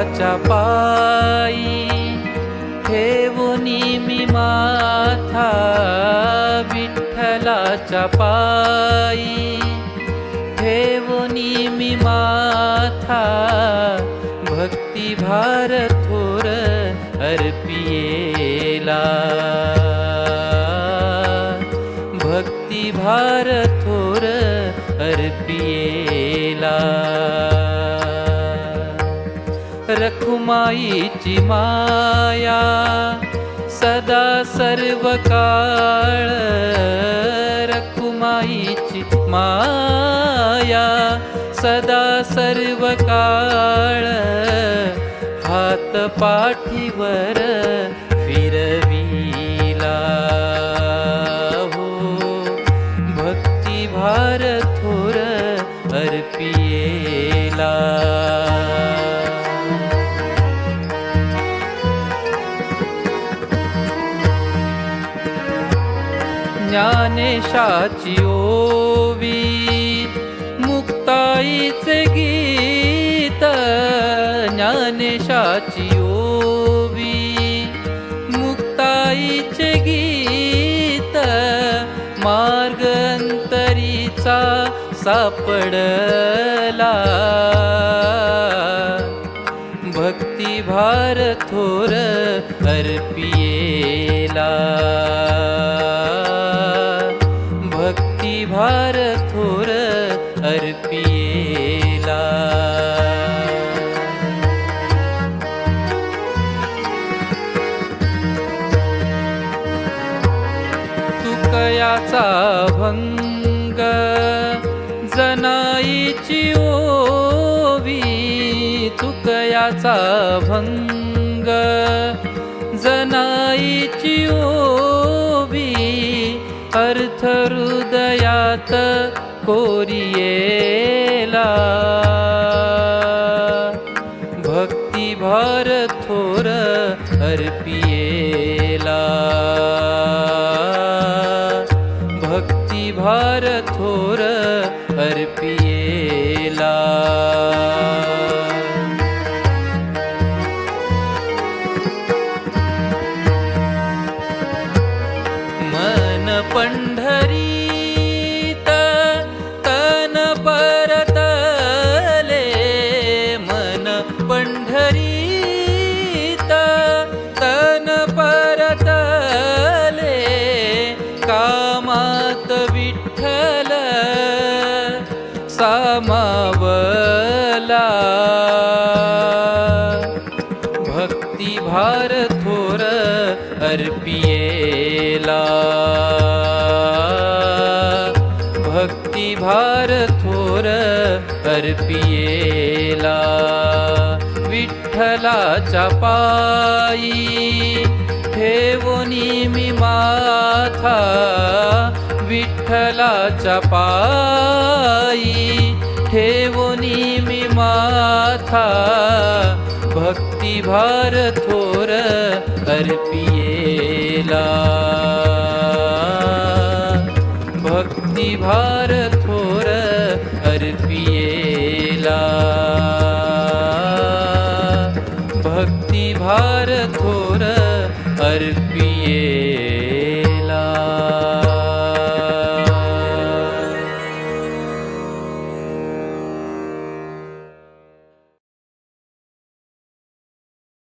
विठ्ठलाच्या पायी ठेवुनी मी माथा विठ्ठलाच्या पायी. ठेवुनी मी माथा भक्ती भार थोर अर्पियेला. भक्ती भार थोर अर्पियेला. माईची माया सदा सर्व काळ रखुमाईची माया सदा सर्व काळ हात पाठीवर फिरविला हो. भक्ती भार थोर अर्पियेला. ज्ञानेशाची ओवी मुक्ताईचे गीत ज्ञानेशाची ओवी मुक्ताईचे गीत मार्गंतरीचा सापडला. भक्ती भार थोर अर्पियेला. याचा भंग जनाईची ओवी तुकयाचा भंग जनाईची ओवी अर्थ हृदयात कोरियेला. भक्ती भार थोर अर्पिये थोर थोर अर्पियेला मन पंढरी तन परतले मन पंढरी तन परतले कामात विठ्ठल सामावला भक्ती भार थोर अर्पियेला. भक्ती भार थोर अर्पियेला. विठ्ठलाच्या पायी ठेवुनी मी माथा विठ्ठलाच्या पायी ठेवुनी मी माथा. भक्ती भार थोर अर्पियेला. भक्ती भार थोर अर्पियेला. भक्ती भार थोर